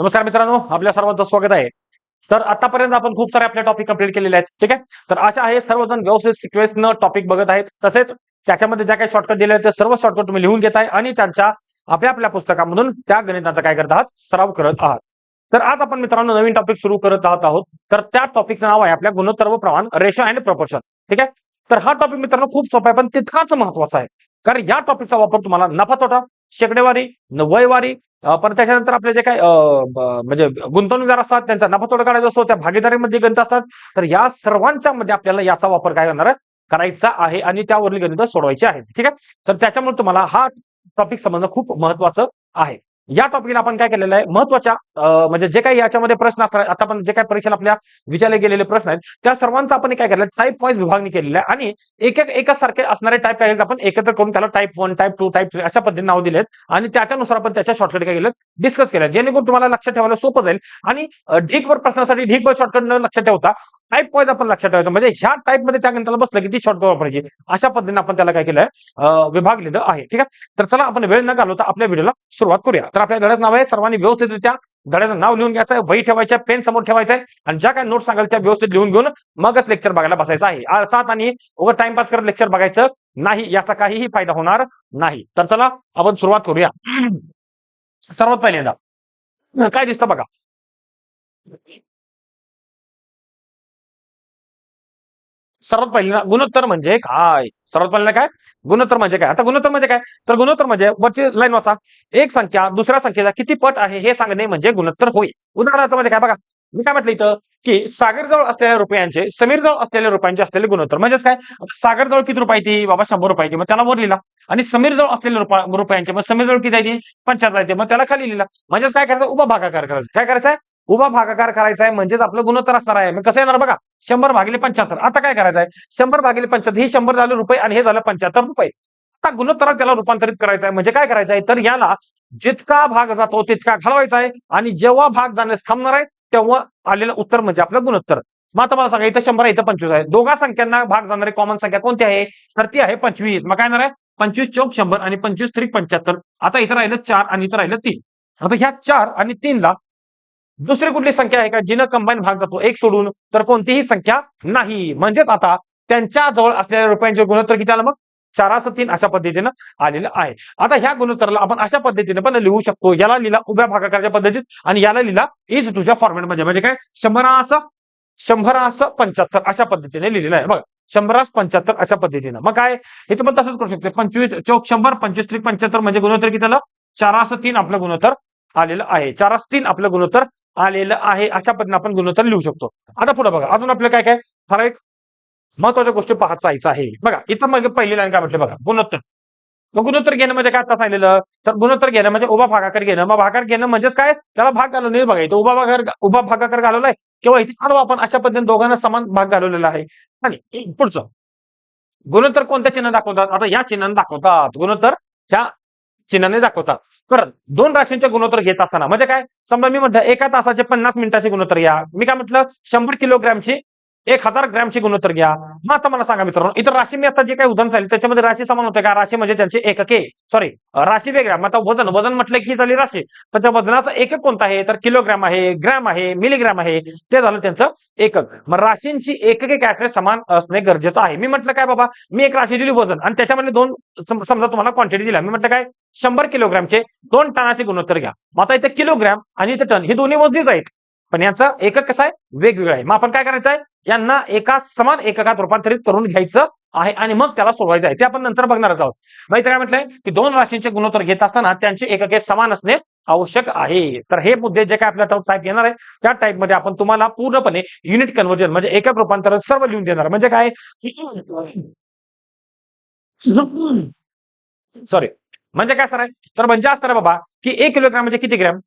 नमस्कार मित्रांनो आपल्या सर्वांचं स्वागत आहे. तर आतापर्यंत आपण खूप सारे आपले टॉपिक कंप्लीट केलेले आहेत ठीक आहे? तर अशा आहे सर्वजण व्यवस्थित सिक्वेन्सनं टॉपिक बघत आहेत. तसेच त्याच्यामध्ये ज्या काही शॉर्टकट दिले आहेत ते सर्व शॉर्टकट तुम्ही लिहून घेत आहे आणि त्यांच्या आपल्या आपल्या पुस्तकामधून त्या गणिताचा काय करत आहात सराव करत आहात. तर आज आपण मित्रांनो नवीन टॉपिक सुरू करत आहात आहोत. तर त्या टॉपिकचं नाव आहे आपल्या गुणोत्तर व प्रमाण रेशो अँड प्रपोर्शन ठीक आहे? तर हा टॉपिक मित्रांनो खूप सोपा आहे पण तितकाच महत्त्वाचा आहे. कारण या टॉपिकचा वापर तुम्हाला नफा तोटा शेकडेवारी न- वयवारी पण त्याच्यानंतर आपले जे काय म्हणजे गुंतवणूकदार असतात त्यांचा नफा तोडा काढायचा असतो त्या भागीदारीमध्ये गणित असतात तर या सर्वांच्या मध्ये आपल्याला याचा वापर काय करणार करायचा आहे आणि त्यावरील गणित सोडवायची आहे ठीक आहे? तर त्याच्यामुळे तुम्हाला हा टॉपिक समजणं खूप महत्वाचं आहे. या टॉपिकला आपण काय केलेलं आहे? महत्त्वाच्या म्हणजे जे काही याच्यामध्ये प्रश्न असतात आता आपण जे काही परीक्षेला आपल्या विचारले गेलेले प्रश्न आहेत त्या सर्वांचा आपण काय केलं टाईप वाईज विभागणी केलेली आहे. आणि एक एक एकाच सारखे असणारे टाईप काय आपण एकत्र करून त्याला type one type two type three अशा पद्धतीने नाव दिलेत. आणि त्याच्यानुसार आपण त्याच्या शॉर्टकट काय केलं डिस्कस केलं. जेणेकरून तुम्हाला लक्षात ठेवायला सोपं जाईल. आणि अं, ढीकवर प्रश्नासाठी ढीकवर शॉर्टकट न लक्षात ठेवता टाईप वाईज आपण लक्षात ठेवायचं. म्हणजे ह्या टाईपमध्ये त्या गणिताला बसलं की ती शॉर्टकट वापरायची. अशा पद्धतीने आपण त्याला काय केलंय विभागलेलं आहे. ठीक आहे? तर चला आपण वेळ न घालवता आपल्या व्हिडिओला सुरुवात करूया. तर आपल्या धड्याचं नाव आहे सर्वांनी व्यवस्थितरित्या धड्याचं नाव लिहून घ्यायचं आहे वही ठेवायचं पेन समोर ठेवायचं आहे. आणि ज्या काही नोट सांगाल त्या व्यवस्थित लिहून घेऊन मगच लेक्चर बघायला बसायचं आहे. अर्थात आणि ओव्हर टाइमपास करत लेक्चर बघायचं नाही याचा काहीही फायदा होणार नाही. तर चला आपण सुरुवात करूया. सर्वात पहिल्यांदा काय दिसतं बघा? सर्वात पहिल्यांदा गुणोत्तर म्हणजे काय? सर्वात पहिल्यांदा काय? गुणोत्तर म्हणजे काय? आता गुणोत्तर म्हणजे काय? तर गुणोत्तर म्हणजे वरची लाईन वाचा. एक संख्या दुसऱ्या संख्येचा किती पट आहे हे सांगणे म्हणजे गुणोत्तर होय. उदाहरणार्थ म्हणजे काय? बघा मी काय म्हटलं इथं? की सागरजवळ असलेल्या रुपयांचे समीरजवळ असलेल्या रुपयांचे असलेले गुणोत्तर. म्हणजेच काय? सागरजवळ किती रुपये ती? बाबा शंभर रुपयाची मग त्याला वर लिहिला. आणि समीरजवळ असलेल्या रुपयांचे मग समीरजवळ किती आहे ती? पंच्याहत्तर मग त्याला खाली लिहिला. म्हणजेच काय करायचं? उभा भागाकार करायचा. काय करायचं आहे उभा भागाकार करायचा आहे म्हणजेच आपलं गुणोत्तर असणार आहे. मग कसं येणार बघा? शंभर भागिले पंच्याहत्तर. आता काय करायचं आहे? शंभर भागिले पंच्याहत्तर हे शंभर झाले रुपये आणि हे झालं पंच्याहत्तर रुपये. आता गुणोत्तरात त्याला रूपांतरित करायचं आहे. म्हणजे काय करायचं आहे? तर याला जितका भाग जातो तितका घालवायचा आहे. आणि जेव्हा भाग जाण्यास थांबणार आहे तेव्हा आलेलं उत्तर म्हणजे आपलं गुणोत्तर. मग आता मला सांगा इथं शंभर आहे इथं पंचवीस आहे. दोघा संख्यांना भाग जाणारी कॉमन संख्या कोणती आहे? तर ती आहे पंचवीस. मग काय येणार आहे? पंचवीस चौक शंभर आणि पंचवीस त्रिक पंच्याहत्तर. आता इथं राहिलं चार आणि इथं राहिलं तीन. आता ह्या चार आणि तीनला दुसरी कुठली संख्या आहे का? जिनं कंबाईन भाग जातो एक सोडून तर कोणतीही संख्या नाही. म्हणजेच आता त्यांच्या जवळ असलेल्या रुपयांचे गुणोत्तर किती आलं मग? चारास तीन अशा पद्धतीनं आलेलं आहे. आता ह्या गुणोत्तराला आपण अशा पद्धतीने पण लिहू शकतो. याला लिहिला उभ्या भागाकारच्या पद्धतीत आणि याला लिहिला इज टूच्या फॉर्मॅटमध्ये म्हणजे काय? शंभरास शंभरास पंच्याहत्तर अशा पद्धतीने लिहिलेलं आहे. बघा शंभरास पंच्याहत्तर अशा पद्धतीनं. मग काय? इथं तुम्ही तसंच करू शकतो. पंचवीस चौक शंभर पंचवीस त्रिक पंच्याहत्तर म्हणजे गुणोत्तर किती आलं? चारास तीन आपलं गुणोत्तर आलेलं आहे. चारास तीन आपलं गुणोत्तर आलेलं आहे अशा पद्धतीने आपण गुणोत्तर लिहू शकतो. आता पुढे बघा अजून आपलं काय काय? फार एक महत्त्वाच्या गोष्टी पाहायचं आहे. बघा इथं मग पहिली लाईन काय म्हटलं बघा गुणोत्तर. मग गुणोत्तर घेणं म्हणजे काय? आता सांगितलेलं तर गुणोत्तर घेणं म्हणजे उभा भागाकार घेणं. मग भागाकार घेणं म्हणजेच काय? त्याला भाग घालवणे बघा इथं उभा भागाकार उभा भागाकार घालवलाय किंवा इथे आडवा आपण अशा पद्धतीने दोघांना समान भाग घालवलेला आहे. आणि पुढचं. गुणोत्तर कोणत्या चिन्ह दाखवतात? आता या चिन्हाने दाखवतात. गुणोत्तर ह्या चिन्हाने दाखवतात. परत दोन राशींचे गुणोत्तर घेत असताना म्हणजे काय? समजा मी म्हटलं एका तासाचे पन्नास मिनिटाचे गुणोत्तर घ्या. मी काय म्हटलं? शंभर किलोग्रॅमची एक हजार ग्रॅमची गुणोत्तर घ्या. मग आता मला सांगा मित्रांनो इतर राशी मी आता जे काही उदाहरण झाले त्याच्यामध्ये राशी समान होते का? राशी म्हणजे त्यांचे एकके. सॉरी राशी वेगळ्या. मग आता वजन वजन म्हटलं की ही झाली राशी. पण त्या वजनाचं एकक कोणतं आहे? तर किलोग्रॅम आहे ग्रॅम आहे मिलीग्रॅम आहे ते झालं त्यांचं एकक. मग राशींची एकके काय असणे समान असणे गरजेचं आहे. मी म्हटलं काय बाबा? मी एक राशी दिली वजन. आणि त्याच्यामध्ये दोन समजा तुम्हाला क्वांटिटी दिला मी म्हटलं काय? शंभर किलोग्रॅमचे दोन टनाचे गुणोत्तर घ्या. मग आता इथे किलोग्रॅम आणि इथे टन हे दोन्ही वजनीच आहेत. पण याचं एकक कसं आहे? वेगवेगळं आहे. मग आपण काय करायचं आहे? यांना एका समान एककात रूपांतरित करून घ्यायचं आहे आणि मग त्याला सोडवायचं आहे. ते आपण नंतर बघणारच आहोत. माहिती काय म्हटलंय की दोन राशींचे गुणोत्तर घेत असताना त्यांचे एकके समान असणे आवश्यक आहे. तर हे मुद्दे जे काय आपल्या टाईप येणार आहे त्या टाईपमध्ये आपण तुम्हाला पूर्णपणे युनिट कन्व्हर्जन म्हणजे एकक रूपांतरण सर्व लिहून देणार. म्हणजे काय? सॉरी म्हणजे काय सर आहे? तर म्हणजे असणार बाबा की एक किलोग्राम म्हणजे किती ग्रॅम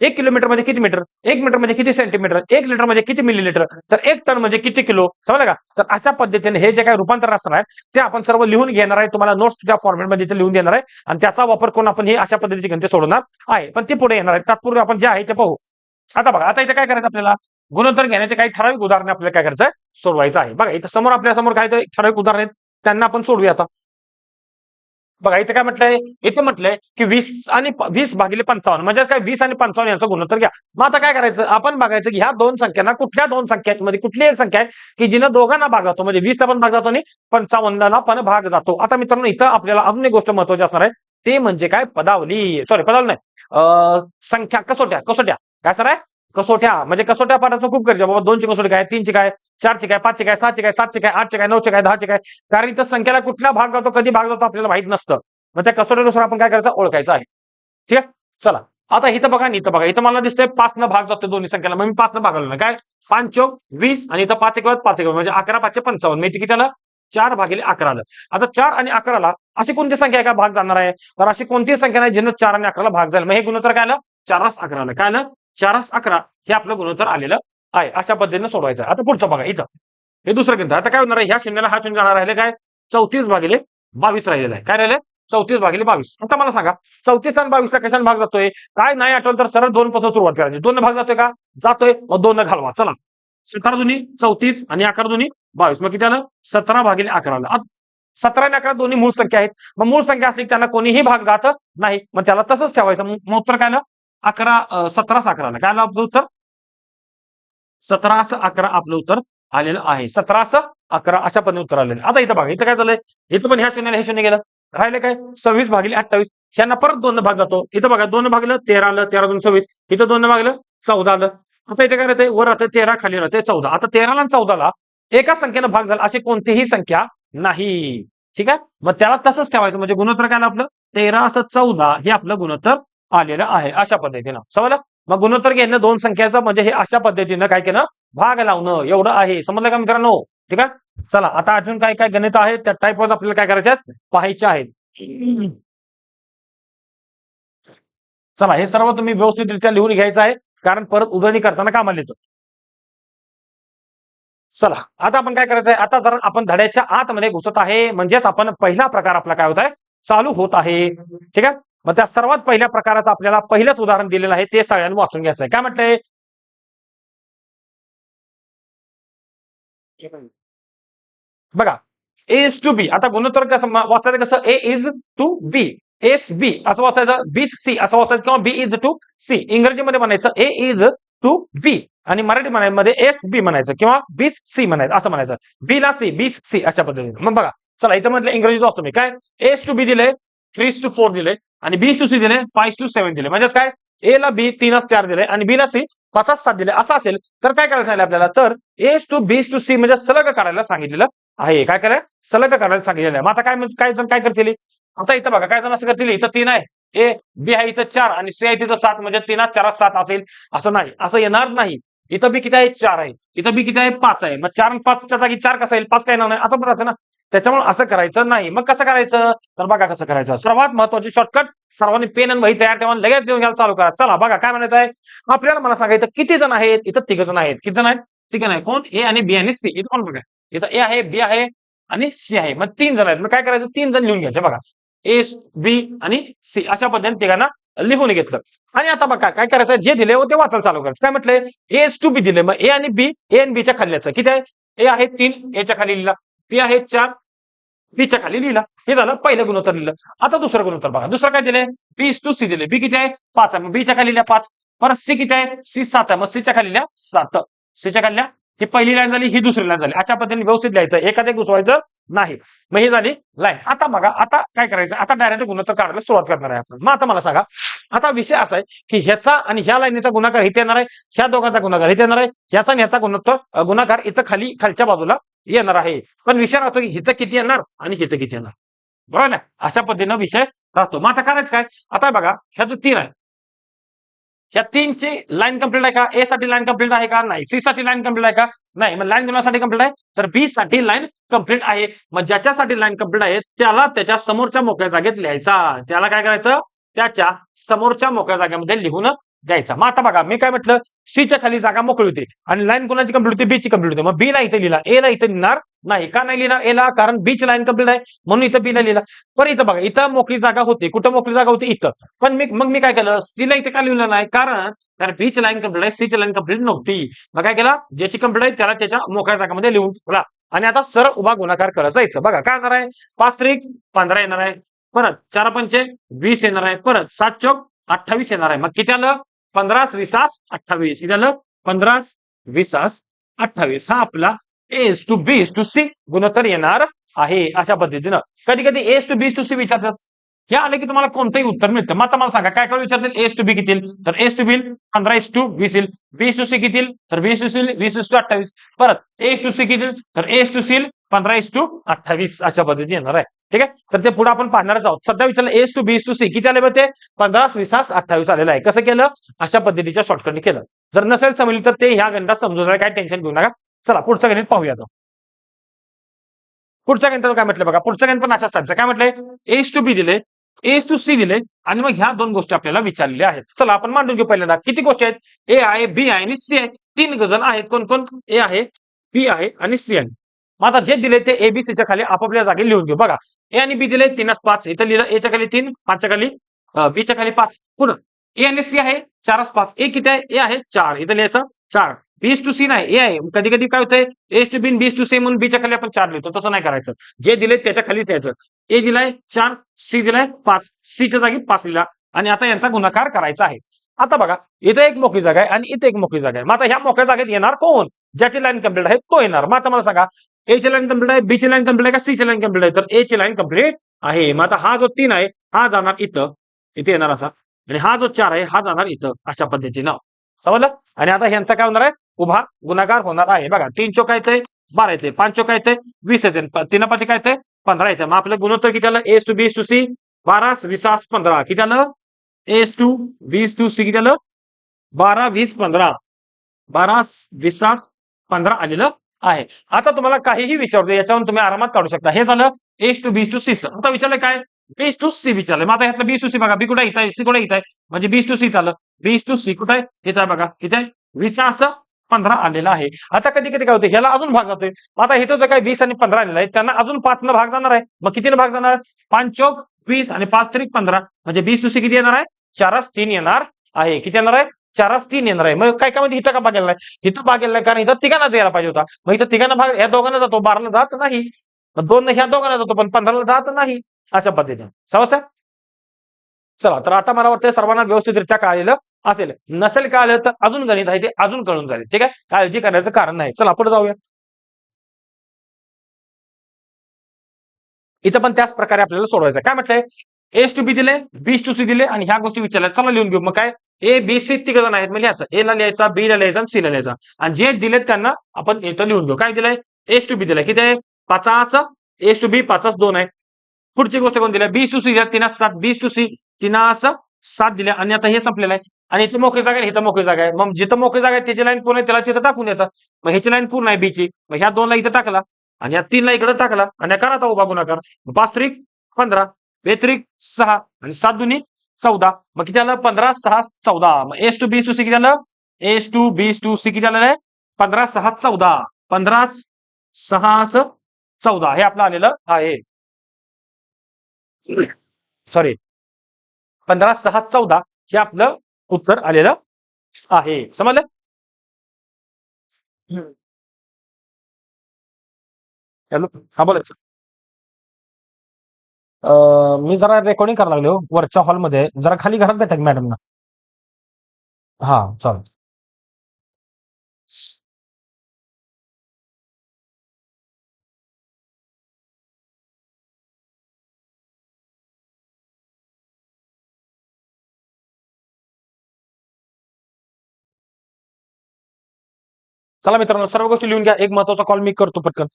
एक किलोमीटर म्हणजे किती मीटर? एक मीटर म्हणजे किती सेंटीमीटर एक लिटर म्हणजे किती मिलीलिटर तर एक टन म्हणजे किती किलो? समजलं का? तर अशा पद्धतीने हे जे काही रूपांतर असणार आहे ते आपण सर्व लिहून घेणार आहे. तुम्हाला नोट्सच्या फॉर्मॅटमध्ये इथे लिहून देणार आहे. आणि त्याचा वापर करून आपण हे अशा पद्धतीची गणिते सोडवणार आहे. पण ती पुढे येणार आहे. तात्पूर्वी आपण जे आहे ते पाहू. आता बघा आता इथे काय करायचं आपल्याला? गुणोत्तर घेण्याचे काही ठराविक उदाहरणे आपल्याला काय करायचं आहे सोडवायचं आहे. बघा इथं समोर आपल्यासमोर काय ठराविक उदाहरण आहेत. त्यांना आपण सोडूया आता. बघा इथे काय म्हटलंय? इथे म्हटलंय की वीस आणि वीस भागिले पंचावन्न म्हणजे काय वीस आणि पंचावन्न यांचा गुणोत्तर घ्या. मग आता काय करायचं? आपण बघायचं की ह्या दोन संख्यांना कुठल्या दोन संख्यांमध्ये कुठली एक संख्या आहे की जिनं दोघांना भाग जातो? म्हणजे वीसला पण भाग जातो आणि पंचावन्नला पण भाग जातो. आता मित्रांनो इथं आपल्याला अजून एक गोष्ट महत्वाची असणार आहे. ते म्हणजे काय? पदावली. सॉरी पदावली नाही. अं, संख्या कसोट्या कसोट्या काय सर आहे? कसोट्या म्हणजे कसोट्या पाठाचं खूप गरजे बाबा दोनची कसोटी काय? तीनची काय? चारची काय? पाचची काय? सहाची काय? सातची काय? आठची काय? नऊची काय? दहाची काय? कारण इथं संख्येला कुठला भाग जातो कधी भाग जातो आपल्याला माहीत नसतं. मग त्या कसोट्यानुसार आपण काय करायचं? ओळखायचं आहे. ठीक आहे? चला. आता इथं बघा आणि इथं बघा. इथं मला दिसतंय पाच न भाग जातो दोन्ही संख्येला. मग मी पाच न भागवलं ना काय? पाच चौक वीस आणि इथं पाच एक वेळात पाच एक म्हणजे अकरा पाचशे पंचावन्न. मी किती आलं? चार भागिले अकरा आता चार आणि अकराला अशी कोणती संख्या आहे का भाग जाणार आहे? तर अशी कोणती संख्या नाही जिनं चार आणि अकराला भाग जाईल. मग हे गुणोत्तर काय आलं? चारास अकरा काय आलं? चारास अकरा हे आपलं गुणोत्तर आलेलं आहे. अशा पद्धतीने सोडवायचं आता पुढचं बघा इथं. हे दुसरं गणित आता काय होणार आहे? ह्या शून्याला हा शून्य जाणार राहिले काय? चौतीस भागिले बावीस राहिलेलं आहे. काय राहिले? चौतीस भागिले बावीस. आता मला सांगा चौतीस आणि बावीसला कशाने भाग जातोय? काय नाही आठवलं तर सरळ दोन पासून सुरुवात करायची. दोन भाग जातोय का? जातोय. मग दोन घालवा. चला. सतरा दोन्ही चौतीस आणि अकरा दोन्ही बावीस. मग किती आलं? सतरा भागिले अकरा आलं. सतरा आणि अकरा दोन्ही मूळ संख्या आहेत. मग मूळ संख्या असली त्यांना कोणीही भाग जात नाही. मग त्याला तसंच ठेवायचं. मग उत्तर काय ना अकरा सतरा सतरास काय आलं आपलं उत्तर? सतरास अकरा आपलं उत्तर आलेलं आहे. सतरास अकरा अशा पद्धतीने उत्तर आलेलं आता इथं बघा इथं काय झालंय? इथं पण ह्या शून्याला हे शून्य गेलं. राहिले काय? सव्वीस भागिले अठ्ठावीस. ह्यांना परत दोन भाग जातो. इथं बघा दोन भागलं तेरा आलं तेरा दोन सव्वीस. इथं दोन भागलं चौदा आलं. आता इथे काय राहते वर राहते तेरा खाली राहते चौदा. आता तेराला आणि चौदाला एका संख्येनं भाग झाला. अशी कोणतीही संख्या नाही. ठीक आहे? मग त्याला तसंच ठेवायचं. म्हणजे गुणोत्तर काय आलं आपलं? तेरा असं चौदा हे आपलं गुणोत्तर आलेलं आहे. अशा पद्धतीनं. समजलं? मग गुणोत्तर घेणं दोन संख्याचं म्हणजे हे अशा पद्धतीनं काय केलं? भाग लावणं. एवढं आहे. समजलं का मित्रांनो? ठीक आहे? चला आता अजून काय काय गणित आहेत त्या टाईपवर आपल्याला काय करायचे आहेत? पाहायचे आहेत. चला हे सर्व तुम्ही व्यवस्थितरित्या लिहून घ्यायचं आहे. कारण परत उजळणी करताना कामाला येतं. चला आता आपण काय करायचं आहे आता जरा आपण धड्याच्या आतमध्ये घुसत आहे. म्हणजेच आपण पहिला प्रकार आपला काय होत आहे? चालू होत आहे. ठीक आहे? मग त्या सर्वात पहिल्या प्रकाराचं आपल्याला पहिलंच उदाहरण दिलेलं आहे ते सगळ्यांनी वाचून घ्यायचं आहे काय म्हटलंय? बघा ए इज टू बी आता गुणोत्तर कसं वाचायचं कसं? A is to B as B असं वाचायचं. बी सी असं वाचायचं किंवा बी इज टू सी इंग्रजीमध्ये म्हणायचं ए इज टू बी आणि मराठी म्हणायमध्ये एस बी म्हणायचं किंवा बी सी म्हणायचं असं म्हणायचं. बी ला सी बी सी अशा पद्धतीने. मग बघा चला इथं म्हटलं इंग्रजीत वाचतो मी. काय? एस टू बी दिले थ्री टू फोर दिले आणि बी टू सी दिले फाईव्ह टू सेव्हन दिले. म्हणजेच काय? ए ला बी तीनच चार दिले आणि बी ला सी पाचच सात दिले. असं असेल तर काय करायला सांगितलं आपल्याला? तर as to B to C म्हणजे सलग काढायला सांगितलेलं आहे. काय करायला सलग काढायला सांगितलेलं आहे. मग आता काय काय जण काय करतील? आता इथं बघा काय जण असं करतील? इथं तीन आहे. ए बी आहे इथं चार आणि सी आहे तिथं सात. म्हणजे तीनच चारच सात असेल असं नाही. असं येणार नाही. इथं बी किती आहे? चार आहे. इथं बी किती आहे? पाच आहे. मग चार आणि पाचच्या जागी चार कसं येईल? पाच काय येणार नाही. असं पण राहतं ना. त्याच्यामुळे असं करायचं नाही. मग कसं करायचं? तर बघा कसं करायचं. सर्वात महत्वाची शॉर्टकट सर्वांनी पेन आणि वही तयार ठेवा लगेच लिहून घ्यायला चालू करा. चला बघा काय म्हणायचं आहे? आपल्याला मला सांगा इथं किती जण आहेत? इथं तिघ जण आहेत. किती जण आहेत? ठीक आहे कोण? ए आणि बी आणि सी. इथं कोण बघा? इथं ए आहे बी आहे आणि सी आहे. मग तीन जण आहेत. मग काय करायचं? तीन जण लिहून घ्यायचे. बघा. ए बी आणि सी. अशा पद्धतीने तिघांना लिहून घेतलं. आणि आता बघा काय करायचं जे दिले ते वाचायला चालू करायचं. काय म्हटलंय? ए टू बी दिले. मग ए आणि बी ए आणि बीच्या खाल्ल्याचं किती आहे? ए आहे तीन. एच्या खाली लिहिला. बी आहे चार. बीच्या खाली लिहिला. हे झालं पहिलं गुणोत्तर लिहिलं. आता दुसरं गुणोत्तर बघा. दुसरं काय दिलंय? बी टू सी दिले बी किती आहे? पाच आहे. मग बीच्या खाली लिहिल्या पाच. परत सी किती आहे? सी सात आहे. मग सीच्या खाली लिहिल्या सात. सीच्या खाली ही पहिली लाईन झाली ही दुसरी लाईन झाली. अशा पद्धतीने व्यवस्थित लिहायचं. एखाद्या घुसवायचं नाही. मग ही झाली लाईन. आता बघा आता काय करायचं? आता डायरेक्ट गुणोत्तर काढायला सुरुवात करणार आहे आपण. मग आता मला सांगा आता विषय असा आहे की ह्याचा आणि ह्या लाईनीचा गुणाकार इथे येणार आहे ह्या दोघांचा गुणाकार इथे येणार आहे ह्याचा आणि ह्याचा गुणोत्तर गुणाकार इथं खाली खालच्या बाजूला येणार आहे. पण विषय राहतो की हित किती येणार आणि हित किती येणार. बरोबर ना? अशा पद्धतीनं विषय राहतो. मग आता करायचं काय? आता बघा ह्या जो तीन आहे ह्या तीनची लाईन कंप्लीट आहे का? ए साठी लाईन कंप्लीट आहे का? नाही. सी साठी लाईन कंप्लीट आहे का? नाही. मग लाईन कोणासाठी कंप्लीट आहे? तर बी साठी लाईन कंप्लीट आहे. मग ज्याच्यासाठी लाईन कंप्लीट आहे त्याला त्याच्या समोरच्या मोकळ्या जागेत लिहायचा. त्याला काय करायचं? त्याच्या समोरच्या मोकळ्या जागेमध्ये लिहून द्यायचा. मग आता बघा मी काय म्हटलं? सीच्या खाली जागा मोकळी होती. आणि लाईन कोणाची कंप्लीट होती? बीची कंप्लीट होती. मग बी ला इथे लिहिला. ए ला इथे लिहिणार नाही. का नाही लिहिणार? एला कारण बीची लाईन कंप्लीट आहे. म्हणून इथं बी ला लिहिला. पण इथं बघा इथं मोकळी जागा होती. कुठं मोकळी जागा होती? इथं. पण मी मग मी काय केलं? सी ला इथे का लिहिलं नाही? कारण कारण बीची लाईन कंप्लीट आहे. सीची लाईन कंप्लीट नव्हती. मग काय केला? ज्याची कंप्लीट आहे. त्याला त्याच्या मोकळ्या जागामध्ये लिहून ठेवला. आणि आता सरळ उभा गुणाकार करत जायचं. बघा काय येणार आहे? पाच त्रिक पंधरा येणार आहे. परत चार पंचे वीस येणार आहे. परत सात चौक अठ्ठावीस येणार आहे. मग किती आलं? पंधरास विसास अठ्ठावीस किती आलं पंधरास विसास अठ्ठावीस हा आपला as to B is to C गुणोत्तर येणार आहे अशा पद्धतीनं कधी कधी as to B is to C विचारतात हे आले की तुम्हाला कोणतंही उत्तर मिळतं मग आता मला सांगा काय काय विचारतील एस टू बी किती तर एस टू बी पंधरा एस टू वीस येईल बीस टू सी किती तर वीस टू सी वीस टू अठ्ठावीस परत एस टू सी किती तर एस टू सील पंधरा एस टू अठ्ठावीस अशा पद्धती येणार आहे ठीक आहे? तर ते पुढे आपण पाहणार आहोत. सध्या विचारलं as to B is to C किती आले होते पंधरा विसास अठ्ठावीस आलेलं आहे. कसं केलं? अशा पद्धतीच्या शॉर्टकटने केलं. जर नसेल समजली तर ते ह्या गणितात समजून काय टेन्शन घेऊ नका. चला पुढचं गणित पाहूया पुढच्या गणितात काय म्हटलं बघा. पुढचं गणित पण अशाच टाईपचं काय म्हटलंय? एस टू बी दिले. एस टू सी दिले. आणि मग ह्या दोन गोष्टी आपल्याला विचारलेल्या आहेत. चला आपण मांडून घेऊ पहिल्यांदा. किती गोष्टी आहेत? ए आहे बी आहे आणि सी आहे. तीन गजन आहेत. कोण कोण? ए आहे बी आहे आणि सी आहे. मग आता जे दिले ते एबीसीच्या खाली आपापल्या जागी लिहून घेऊ. बघा ए आणि बी दिले तीनच पाच. इथं लिहिलं एच्या खाली तीन पाचच्या खाली बीच्या खाली पाच. पुन्हा ए आणि सी आहे चारच पाच. ए किती आहे? ए आहे चार. इथं लिहायचं चार. बीस टू सी नाही ए आहे. कधी कधी काय होतंय S to B and B's to C म्हणून बीच्या खाली आपण चार लिहितो. तसं नाही करायचं. जे दिले त्याच्या खालीच लिहायचं. ए दिलाय चार सी दिलाय पाच. सीच्या जागी पाच लिहिला. आणि आता यांचा गुणाकार करायचा आहे. आता बघा इथं एक मोकळी जागा आहे आणि इथे एक मोकळी जागा आहे. मग आता ह्या मोकळ्या जागेत येणार कोण? ज्याची लाईन कंप्लीट आहे तो येणार. मग आता मला सांगा ए ची लाईन कंप्लीट आहे बी ची लाईन कंप्लीट आहे का सी ची लाईन कंप्लीट आहे? तर ए ची लाईन कंप्लीट आहे. मग आता हा जो तीन आहे हा जाणार इथं. इथे येणार असा. आणि हा जो चार आहे हा जाणार इथं. अशा पद्धतीनं. समजलं? आणि आता ह्यांचा काय होणार आहे? उभा गुणाकार होणार आहे. बघा तीन चौक येते बारा येते पाच चौक येते वीस येते तीन पाच काय येते पंधरा येते मग आपलं गुणोत्तर किती आलं? As to B is to C बारा विसास पंधरा. किती आलं? एस टू वीस टू सी किती आलं? बारा वीस पंधरा. बारा विसास पंधरा आलेलं आहे. आता तुम्हाला काहीही विचारतो याच्यावरून तुम्ही आरामात काढू शकता. हे झालं as to B is to C आता विचारलं काय? बीस टू सी विचारलं मग आता ह्यातलं बीस टू सी बघा. बी कुठे इथं आहे. सी कुठे इथं आहे. म्हणजे बीस टू सी आलं. बीस टू सी कुठे आहे? इथं आहे बघा. इथे आहे. असं पंधरा आलेला आहे. आता कधी कधी काय होते ह्याला अजून भाग जातोय. आता हे जो काय वीस आणि पंधरा आलेला आहे त्यांना अजून पाच न भाग जाणार आहे. मग कितीनं भाग जाणार? आहे पाच चौक वीस आणि पाच तरी पंधरा. म्हणजे बीस टू सी किती येणार आहे? चारच तीन येणार आहे. किती येणार आहे? चारच तीन येणार आहे. मग काय काय म्हणजे इथं का भागेल नाही? इथं भाग नाही कारण इथं तिघांनाच यायला पाहिजे होता. मग इथं तिघांना भाग या दोघांना जातो. बाराला जात नाही. दोन ह्या दोघांना जातो पण पंधराला जात नाही. अशा पद्धतीने. समजतं? चला तर आता मला वाटतं सर्वांना व्यवस्थितरित्या कळलेलं असेल. नसेल कळलं तर अजून गणित आहे ते अजून कळून जाईल. ठीक आहे? काळजी करण्याचं कारण नाही. चला पुढे जाऊया. इथं पण त्याच प्रकारे आपल्याला सोडवायचं काय म्हटलंय? एस टू बी दिले बीस टू सी दिले आणि ह्या गोष्टी विचारल्या. चला लिहून घेऊ. मग काय? ए बी सी तिघ जण आहेत. म्हणजे याचा ए ला लिहायचा बी ला लिहायचा आणि सी ला लिहायचा. आणि जे दिलेत त्यांना आपण इथं लिहून घेऊ. काय दिलंय? एस टू बी दिलाय. किती आहे? पाचास एस टू बी पाचास दोन आहे. पुढची गोष्ट कोण दिल्या? बीस टू सी तिना सात. बीस टू सी तिना सात दिल्या. आणि आता हे संपलेलं आहे. आणि इथे मोकळी जागा आहे इथं मोकळी जागा आहे. मग जिथं मोकळी जागा आहे त्याची लाईन पूर्ण आहे त्याला तिथं टाकून द्यायचा. मग ह्याची लाईन पूर्ण आहे बीची मग ह्या दोनला इथं टाकला. आणि या तीनला इकडे टाकला. आणि करा आता उभा गुणाकार. पाच त्रिक पंधरा. व्यतिरिक्त सहा. आणि सात दुनी चौदा. मग किती झालं पंधरा सहा चौदा. मग as to B to C किती झालं as to B to C किती झालेलं आहे? पंधरा सहा चौदा. पंधरा सहा चौदा. हे आपलं आलेलं आहे. सॉरी पंधरा सहा चौदा हे आपलं उत्तर आलेलं आहे. समजलं? हॅलो? हा बोला. मी जरा रेकॉर्डिंग करायला लागलो हो, वरच्या हॉलमध्ये जरा खाली घरात भेटा मॅडमना हा चालेल. चला मित्रांनो सर्व गोष्टी लिहून घ्या. एक महत्त्वाचा कॉल मी करतो पटकन.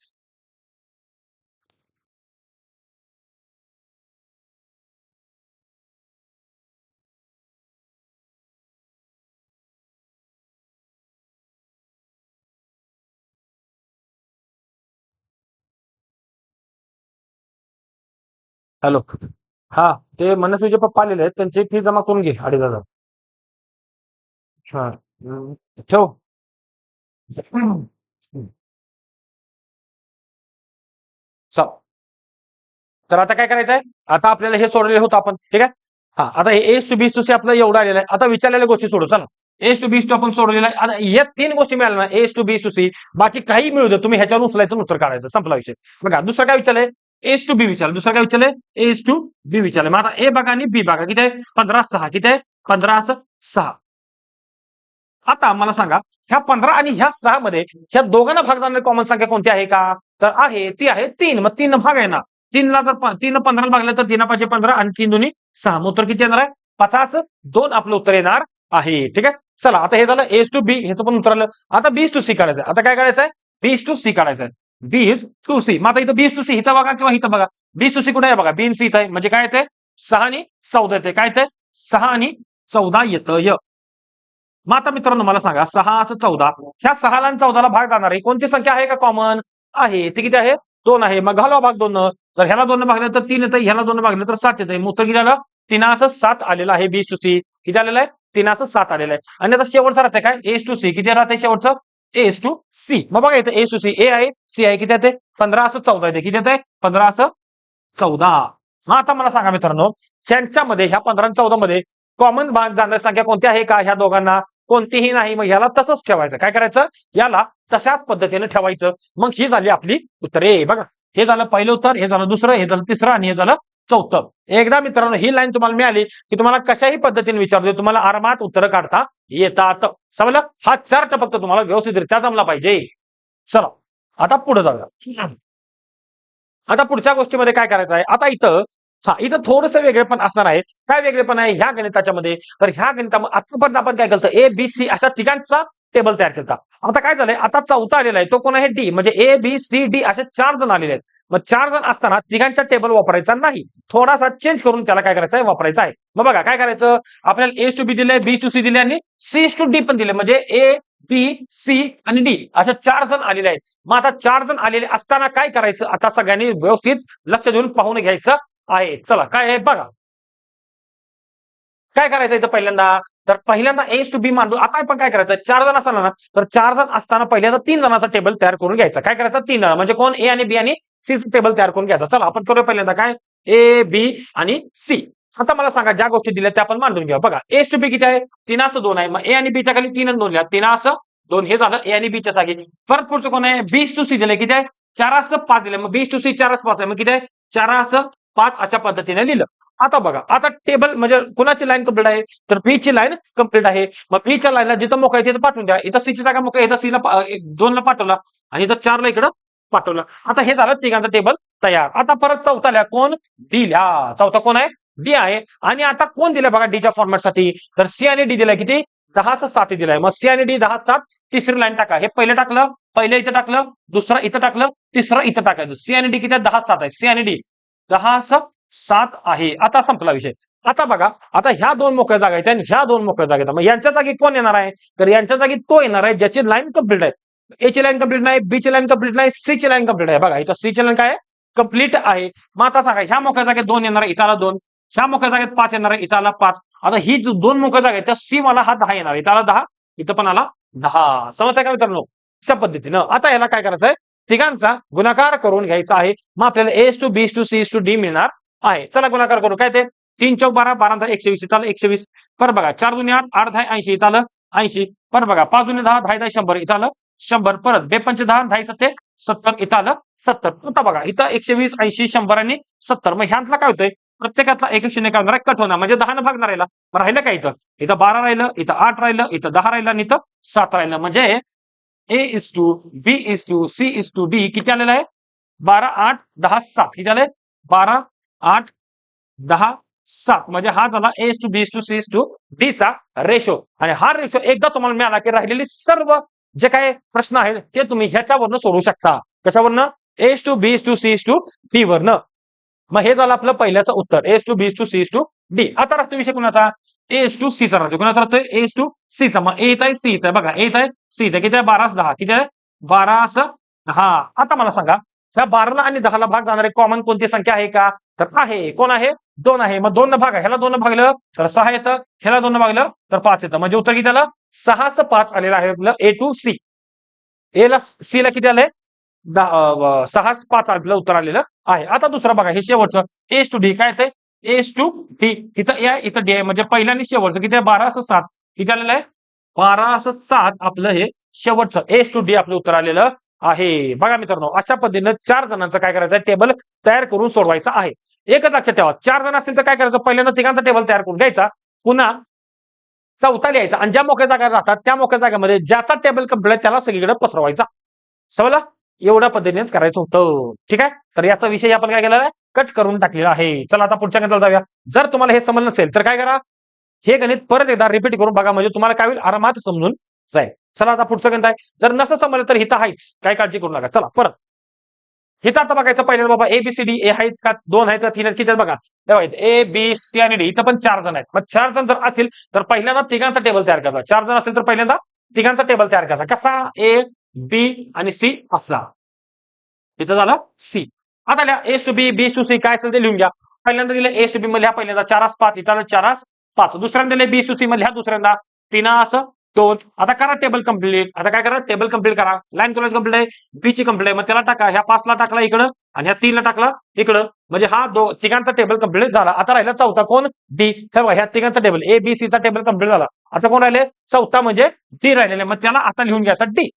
हॅलो. हा ते मनस्वीचे पप्पा आलेले आहेत त्यांची फी जमा करून घे अडीच हजार. हा हम्म, ठेव. चल. तर आता काय करायचंय? आता आपल्याला हे सोडलेलं होतं आपण ठीक आहे? हा आता हे as to B is to C आपलं एवढं आलेलं आहे. आता विचारलेल्या गोष्टी सोडू चला. एस टू बीस टू आपण सोडलेला आहे. आता या तीन गोष्टी मिळाल्या ना as to B is to C बाकी काही मिळू दे तुम्ही ह्याच्यावर उचलायचं उत्तर काढायचं. संपला विषय. बघा दुसरं काय विचारलंय? एस टू बी विचारलं दुसरं काय विचारलंय? एस टू बी विचारलं मग आता ए भाग आणि बी भागा किती आहे? पंधरा सहा. किती आहे? पंधरा सहा. आता मला सांगा ह्या पंधरा आणि ह्या सहा मध्ये ह्या दोघांना भाग जाणारी कॉमन संख्या कोणती आहे का? तर आहे ती आहे तीन. मग तीन भाग आहे ना. तीनला जर तीन पंधरा भागलं तर तीन पाचशे पंधरा आणि तीन दोन्ही सहा. मग उत्तर किती येणार आहे? पचास. दोन आपलं उत्तर येणार आहे. ठीक आहे? चला आता हे झालं एस टू बी ह्याचं पण उत्तर आलं. आता बीस टू सी काढायचं आता काय काढायचं आहे? बीस टू सी काढायचं आहे. बीस टू सी मग आता इथं बीज टू सी इथं बघा किंवा इथं बघा. बीज टू सी कुठे आहे बघा? बीन सी इथं आहे. म्हणजे काय येते? सहा आणि चौदा येते. काय येते? सहा आणि चौदा येतं. य. मग आता मित्रांनो मला सांगा सहा असं चौदा. ह्या सहाला आणि चौदाला भाग जाणार आहे. कोणती संख्या आहे का कॉमन आहे. ती किती आहे? दोन आहे. मग घालवा भाग दोन. जर ह्याला दोन भागलं तर तीन येतं. ह्याला दोन भागलं तर सात येतं. मग उत्तर किती आलं? तीन असं सात आलेलं आहे. बीज टू सी किती आलेलं आहे? तीन असं सात आलेलं आहे. आणि आता शेवटचं राहते काय? एस टू सी किती राहते शेवटचं? एस टू सी मग बघा इथं एस टू सी ए आहे सी आहे किती येते? पंधरा असं चौदा येते. किती येते? पंधरा असं चौदा. मग आता मला सांगा मित्रांनो ह्यांच्यामध्ये ह्या पंधरा आणि चौदा मध्ये कॉमन भाग जाणारी संख्या कोणती आहे का? ह्या दोघांना कोणतीही नाही मग याला तसंच ठेवायचं. काय करायचं? याला तशाच पद्धतीने ठेवायचं. मग ही झाली आपली उत्तरे. बघा. हे झालं पहिलं उत्तर हे झालं दुसरं हे झालं तिसरं आणि हे झालं चौथं. एकदा मित्रांनो ही लाईन तुम्हाला मिळाली की तुम्हाला कशाही पद्धतीने विचारतो तुम्हाला आरामात उत्तर काढता येतात. समजलं? हा चार्ट फक्त तुम्हाला व्यवस्थितरित्या जमला पाहिजे. चला आता पुढे जाऊया. आता पुढच्या गोष्टीमध्ये काय करायचं आहे? आता इथं हा इथं थोडंसं वेगळेपण असणार आहे. काय वेगळेपण आहे? ह्या गणिताच्या मध्ये तर ह्या गणितामध्ये आतापर्यंत आपण काय करतो ए बी सी अशा तिघांचा टेबल तयार केला आता काय झालंय? आता चौथा आलेला आहे. तो कोण आहे? डी म्हणजे ए बी सी डी असे चार जण आलेले आहेत. मग चार जण असताना तिघांचा टेबल वापरायचा नाही. थोडासा चेंज करून त्याला काय करायचं आहे वापरायचं आहे. मग बघा काय करायचं? आपल्याला एस टू बी दिले बी टू सी दिले आणि सी टू डी पण दिले. म्हणजे ए बी सी आणि डी अशा चार जण आलेले आहेत. मग आता चार जण आलेले असताना काय करायचं? आता सगळ्यांनी व्यवस्थित लक्ष देऊन पाहून घ्यायचं आहे. चला काय आहे? बघा. काय करायचं इथं पहिल्यांदा? तर पहिल्यांदा एस टू बी मांडू. आता आपण काय करायचं? चार जण असताना ना तर चार जण असताना पहिल्यांदा तीन जणांचा टेबल तयार करून घ्यायचा. काय करायचं? तीन जण. म्हणजे कोण ए आणि बी आणि सी टेबल तयार करून घ्यायचा. चला आपण करूया पहिल्यांदा काय? ए बी आणि सी आता मला सांगा ज्या गोष्टी दिल्या त्या आपण मांडून घ्या. बघा एस टू बी किती आहे? तीन असं दोन आहे. मग ए आणि बीच्या खाली तीन आणि दोन लिहा. तीन असं दोन. हे झालं ए आणि बीच्या जागी. परत पुढचं कोण आहे? बीस टू सी दिले किती आहे? चार असं पाच दिले मग बीस टू सी चार पाच आहे. मग किती आहे? चार असं पाच अशा पद्धतीने लिहिलं. आता बघा आता टेबल म्हणजे कुणाची लाईन कंप्लीट आहे? तर बी ची लाईन कंप्लीट आहे. मग बी च्या लाईनला जिथं मोकळा आहे तिथं पाठवून द्या. इथं सी ची जागा मोकळी इथं सीला दोनला पाठवला आणि इथं चारला इकडं पाठवलं. आता हे झालं तिघांचा टेबल तयार. आता परत चौथा लिहा. कोण? डी लिहा. चौथा कोण आहे? डी आहे. आणि आता कोण दिलं बघा डीच्या फॉर्मॅटसाठी तर सी आणि डी दिलाय किती? दहा सात दिलाय. मग सी आणि डी दहा सात तिसरी लाईन टाका. हे पहिलं टाकलं पहिलं इथं टाकलं दुसरं इथं टाकलं तिसरं इथं टाकायचं. सी आणि डी किती दहा सात आहे. सी आणि डी दहा स- सात आहे. आता संपला विषय. आता बघा आता ह्या दोन मोकळ्या जागा आहेत आणि ह्या दोन मोकळ्या जागा आहेत. मग यांच्या जागी कोण येणार आहे? तर यांच्या जागी तो येणार आहे ज्याची लाईन कंप्लीट आहे. ए ची लाईन कंप्लीट नाही बी ची लाईन कंप्लीट नाही सी ची लाईन कंप्लीट आहे. बघा इथं सी ची लाईन काय कंप्लीट आहे. मग आता सांगा ह्या मोकळ्या जागेत दोन येणार आहे इथाला दोन. ह्या मोकळ्या जागेत पाच येणार आहे इथाला पाच. आता ही जो दोन मोकळ्या जागा आहेत त्या सी मला हा दहा येणार इथाला दहा इथं पण आला दहा. समजताय का मित्रांनो? अशा पद्धतीनं. आता याला काय करायचं आहे तिघांचा गुणाकार करून घ्यायचा आहे. मग आपल्याला as to B to C to D मिळणार आहे. चला गुणाकार करू. काय ते? तीन चौक बारा बारा दहा एकशे वीस इथं आलं एकशे वीस पर बघा चार जुने आठ आठ दहा ऐंशी. इथं आलं ऐंशी. पर बघा पाच जुने दहा दहा दहा शंभर. इथं आलं शंभर. परत बेपंच दहा दहा सत्ते सत्तर. इथं आलं सत्तर. आता बघा इथं एकशे वीस ऐंशी शंभर आणि सत्तर. मग ह्यातला काय होतंय? प्रत्येकातला एक शून्य काय होणार कट होणार. म्हणजे दहा भागणार राहिला मग राहिलं काय इथं? इथं बारा राहिलं इथं आठ राहिलं इथं दहा राहिलं आणि इथं सात राहिलं. म्हणजे A is to B is to C is to D किती आलेलं आहे बारा आठ दहा सात किती आले बारा आठ दहा सात म्हणजे हा झाला A to B to C to D चा रेशो आणि हा रेशो एकदा तुम्हाला मिळाला की राहिलेले सर्व जे काही प्रश्न आहेत ते तुम्ही ह्याच्यावरनं सोडवू शकता कशावरनं as to B to C to D वरनं मग हे झालं आपलं पहिल्याचं उत्तर as to B to C to D आता राहतो विषय कुणाचा एस टू सी चा राहतो. कोणाचा राहतोय? एस टू सी चा. मग येत आहे सी येत आहे बघा येत आहे सी येत आहे किती आहे? बारा दहा किती आहे? बारास दहा आता मला सांगा ह्या बाराला आणि दहाला भाग जाणारे कॉमन कोणती संख्या आहे का? तर आहे. कोण आहे? दोन आहे. मग दोन भाग आहे. ह्याला दोन भागलं तर सहा येतं. ह्याला दोन भागलं तर पाच येतं. म्हणजे उत्तर किती आलं? सहाच पाच आलेलं आहे आपलं ए टू सी ए ला सी ला किती आलंय? दहा सहा पाच आपलं उत्तर आलेलं आहे. आता दुसरं बघा हे शेवटचं. एस टू डी काय येते एस टू डी इथं ए इथं डी आहे. म्हणजे पहिल्या आणि शेवटचं. किती आहे? बारा असं सात. किती आलेलं आहे? बारा असं सात आपलं हे शेवटचं. एस टू डी आपलं उत्तर आलेलं आहे. बघा मित्रांनो अशा पद्धतीनं चार जणांचं काय करायचं टेबल तयार करून सोडवायचं आहे. एकच लक्षात ठेवा. चार जण असतील तर काय करायचं? पहिल्यांदा तिघांचा टेबल तयार करून घ्यायचा. पुन्हा चौथा लिहायचा. आणि ज्या मोक्या जागा राहतात त्या मोक्या जागेमध्ये ज्याचा टेबल कंप्लीट त्याला सगळीकडे पसरवायचा. समजला? एवढ्या पद्धतीनेच करायचं होतं. ठीक आहे? तर याचा विषय आपण काय केलेला आहे? कट करून टाकलेला आहे. चला आता पुढच्या गणिताला जाऊया. जर तुम्हाला हे समजलं नसेल तर काय करा? हे गणित परत एकदा रिपीट करून बघा म्हणजे तुम्हाला काय होईल? आरामात समजून जाईल. चला आता पुढचं गणित आहे. जर नसं समजलं तर हिथं आहेच. काय काळजी करू नका. चला परत. हिथं आता बघायचं पहिल्यांदा बाबा ए बी सी डी ए आहेत का? दोन आहेत का? तीन आहेत? किती आहेत बघा? तेव्हा ए बी सी आणि डी इथं पण चार जण आहेत. मग चार जण जर असतील तर पहिल्यांदा तिघांचा टेबल तयार करायचा चार जण असेल तर पहिल्यांदा तिघांचा टेबल तयार करायचा कसा? ए बी आणि सी असा. इथं झालं सी आता लिहा A to B B to C काय असेल ते लिहून घ्या. पहिल्यांदा दिलं ए टू बी मध्ये पहिल्यांदा चारास पाच इथं चारास पाच. दुसऱ्यांदा दिले बी टू सी मध्ये दुसऱ्यांदा असं दोन. आता करा टेबल कंप्लीट आता काय करा? टेबल कंप्लीट करा. लाईन कॉलेज कंप्लीट आहे बी ची कंप्लीट आहे. मग त्याला टाका. ह्या पाचला टाकला इकडं आणि ह्या तीनला टाकला इकडं. म्हणजे हा दो तिघांचा टेबल कंप्लीट झाला. आता राहिला चौथा. कोण? डी हे बघा ह्या तिघांचा टेबल ए बी सी चा टेबल कंप्लीट झाला. आता कोण राहिले? चौथा म्हणजे डी राहिलेले. मग त्याला आता लिहून घ्यायचा डी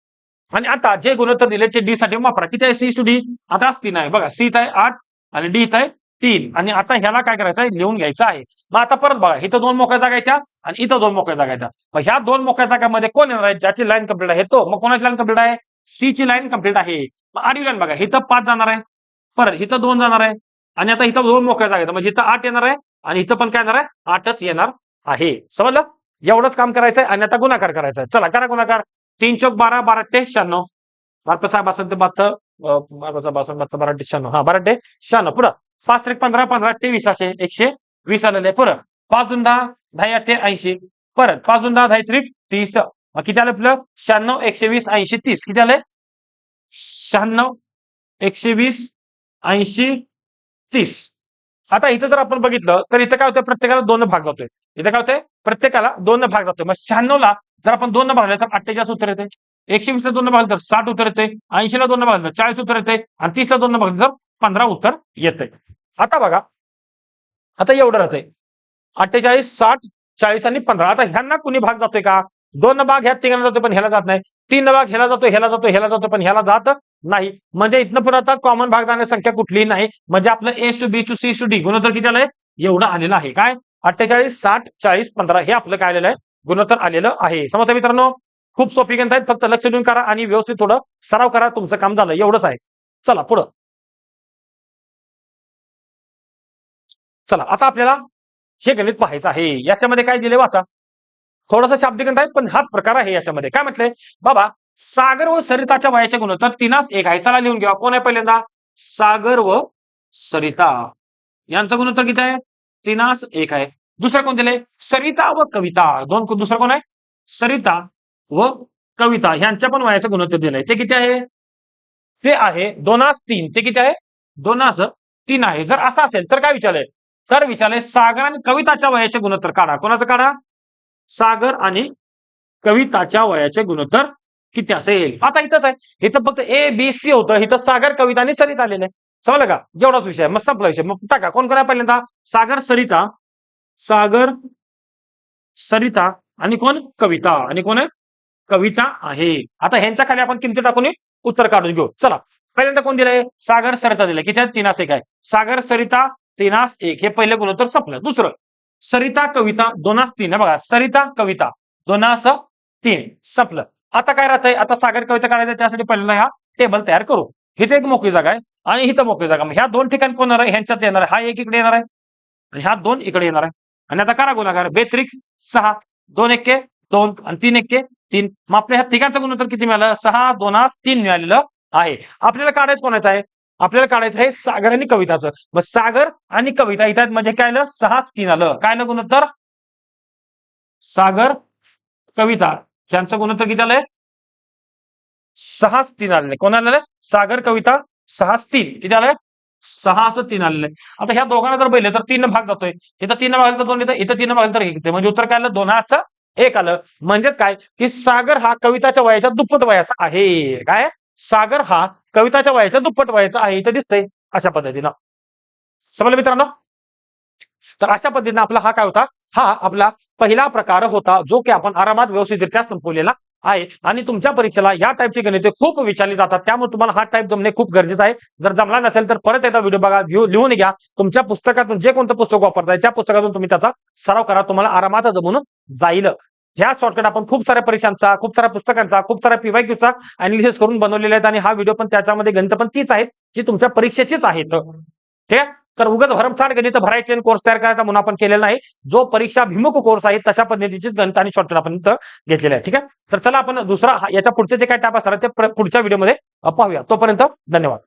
आणि आता जे गुणोत्तर दिले ते डी साठी वापरा. किती आहे सी टू डी आता तीन आहे बघा सी आहे आठ आणि डी आहे तीन. आणि आता ह्याला काय करायचं आहे? लिहून घ्यायचं आहे. मग आता परत बघा इथं दोन मोकळ्या जागा येत्या आणि इथं दोन मोकळ्या जागा येत्या मग ह्या दोन मोकळ्या जागामध्ये कोण येणार आहे? ज्याची लाईन कंप्लीट आहे तो. मग कोणाची लाईन कंप्लीट आहे? सी ची लाईन कंप्लीट आहे. मग आडवी लाईन बघा इथं पाच जाणार आहे. परत इथं दोन जाणार आहे. आणि आता इथं दोन मोकळ्या जागा येतात म्हणजे इथं आठ येणार आहे आणि इथं पण काय येणार आहे? आठच येणार आहे. समजलं? एवढंच काम करायचंय आणि आता गुणाकार करायचा आहे चला करा गुणाकार. तीन चौक बारा बारा ते शहाण्णव. बारा सहा बासष्ट ते बहात्तर बारा सहा बासष्ट बहात्तर बारा ते शहाण्णव. हा बारा ते शहाण्णव. पुढं पाच त्रिक पंधरा पंधरा ते वीस असे एकशे वीस आलेले पुढं पाच दोन दहा दहा अठ्ठे ऐंशी. परत पाच दोन दहा दहा त्रिक तीस. किती आलं आपलं? शहाण्णव एकशे वीस ऐंशी तीस. किती आले? शहाण्णव एकशे वीस ऐंशी तीस. आता इथं जर आपण बघितलं तर इथं काय होतं प्रत्येकाला दोन भाग जातोय. इथे काय होतंय? प्रत्येकाला दोन भाग जातोय. मग शहाण्णवला जर आपण दोन भागले तर अठ्ठेचाळीस उत्तर येते एकशे वीसला दोन भागले तर साठ उत्तर येते ऐंशीला दोन भागले तर चाळीस उत्तर येते आणि तीसला दोन भागले तर पंधरा उत्तर येते आता बघा. आता एवढं राहतंय. अठ्ठेचाळीस साठ चाळीस आणि पंधरा. आता ह्यांना कुणी भाग जातोय का? दोन भाग ह्या तिघांना जातो पण ह्याला जात नाही. तीन भाग ह्याला जातो ह्याला जातो ह्याला जातो पण ह्याला जात नाही. म्हणजे इथनं पुढे आता कॉमन भाग जाण्याची संख्या कुठलीही नाही. म्हणजे आपलं as to B to C to D गुणोत्तर किती आलंय? एवढं आलेलं आहे. काय? अठ्ठेचाळीस साठ चाळीस पंधरा हे आपलं काय आलेलं आहे? गुणोत्तर आलेलं आहे. समजतं मित्रांनो खूप सोपी गणित आहेत. फक्त लक्ष देऊन करा आणि व्यवस्थित थोडं सराव करा. तुमचं काम झालं. एवढंच आहे. चला पुढं. चला आता आपल्याला हे गणित पाहायचं आहे. याच्यामध्ये काय दिले वाचा? थोडासा शाब्दिक गणित आहे पण हाच प्रकार आहे याच्यामध्ये. काय म्हटलंय? बाबा सागर व सरिताच्या वयाचे गुणोत्तर तिनास एक आहे. चला लिहून घ्या कोण आहे पहिल्यांदा? सागर व सरिता. यांचं गुणोत्तर किती आहे? त्रिनास एक आहे. दुसरं कोण दिले सरिता व कविता. दोन दुसरं कोण आहे? सरिता व कविता. ह्यांच्या पण वयाचं गुणोत्तर दिलंय. ते किती आहे? ते आहे दोनास तीन. ते किती आहे? दोनास तीन आहे. जर असं असेल तर काय विचारलंय? तर विचारलंय सागर आणि कविताच्या वयाचे गुणोत्तर काढा. कोणाचं काढा? सागर आणि कविताच्या वयाचे गुणोत्तर किती असेल? आता इथंच आहे. इथं फक्त ए बी सी होतं. इथं सागर कविता आणि सरिता आहे समजलं का? एवढाच विषय. मग संपला विषय. मग टाका. कोण कोणा पहिल्यांदा? सागर सरिता. सागर सरिता. आणि कोण? कविता. आणि कोण आहे? कविता आहे. आता ह्यांच्या खाली आपण किमती टाकून उत्तर काढून घेऊ. चला. पहिल्यांदा कोण दिलंय? सागर सरिता दिलंय. किती आहे? तीनास एक आहे. सागर सरिता तीनास एक. हे पहिले गुणोत्तर संपलं. दुसरं सरिता कविता दोनास तीन. आहे बघा. सरिता कविता दोनास तीन. संपलं. आता काय राहतंय? आता सागर कविता काढायचं त्यासाठी पहिल्यांदा ह्या टेबल तयार करू. हिथे एक मोकळी जागा आहे आणि इथं मोकळी जागा. मग ह्या दोन ठिकाणी कोण येणार आहे? ह्यांच्यात येणार आहे. हा एक इकडे येणार आहे. आणि ह्या दोन इकडे येणार आहे. आणि आता करा गुणाकार बेत्रिक सहा दोन एक्के दोन आणि तीन एक्के तीन. मग आपल्या ह्या तिघांचं गुणोत्तर किती मिळालं? सहा दोनास तीन मिळालेलं आहे. आपल्याला काढायचं कोणाचं आहे? आपल्याला काढायचं आहे सागर आणि कविताचं. मग सागर आणि कविता इथं आहेत. म्हणजे काय आलं? सहा तीन आलं. काय आलं गुणोत्तर? सागर कविता. यांचं गुणोत्तर किती आलंय? सहा तीन आलेले कोण आलेले? सागर कविता सहा तीन किती आलंय सहा असं तीन आलेले आता ह्या दोघांना जर पहिले तर तीन भाग जातोय. इथं तीन भाग दोन इथं इथं तीन भाग तर एक म्हणजे उत्तर काय आलं? दोन असं एक आलं. म्हणजेच काय? की सागर हा कविताच्या वयाच्या दुप्पट वयाचा आहे. काय? सागर हा कविताच्या वयाच्या दुप्पट वयाचा आहे. इथं दिसतंय अशा पद्धतीनं. समजलं मित्रांनो? तर अशा पद्धतीनं आपला हा काय होता? हा आपला पहिला प्रकार होता जो की आपण आरामात व्यवस्थितरित्या संपवलेला आहे. आणि तुमच्या परीक्षेला या टाईपची गणिते खूप विचारली जातात. त्यामुळे तुम्हाला हा टाईप जमणे खूप गरजेचं आहे. जर जमला नसेल तर परत एकदा व्हिडिओ बघा व्ह्यू लिहून घ्या. तुमच्या पुस्तकातून जे कोणतं पुस्तक वापरताय त्या पुस्तकातून तुम्ही त्याचा सराव करा. तुम्हाला आरामात जमून जाईल. ह्या शॉर्टकट आपण खूप साऱ्या परीक्षांचा खूप साऱ्या पुस्तकांचा खूप साऱ्या पीवायक्यूचा अनालिसिस करून बनवलेले आहेत. आणि हा व्हिडिओ पण त्याच्यामध्ये गणित पण तीच आहेत जी तुमच्या परीक्षेचीच आहेत. ठीक आहे? तर उगाच भरमसाठ गणित भरायचे कोर्स तयार करायचा म्हणून आपण केलेला नाही. जो परीक्षा भिमुख कोर्स आहे तशा पद्धतीचीच गणित आणि शॉर्टकट आपण घेतलेला घेतलेले आहे ठीक आहे? तर चला आपण दुसरा याच्या पुढचे जे काय टॅप असणार ते पुढच्या व्हिडिओमध्ये पाहूया. तोपर्यंत धन्यवाद.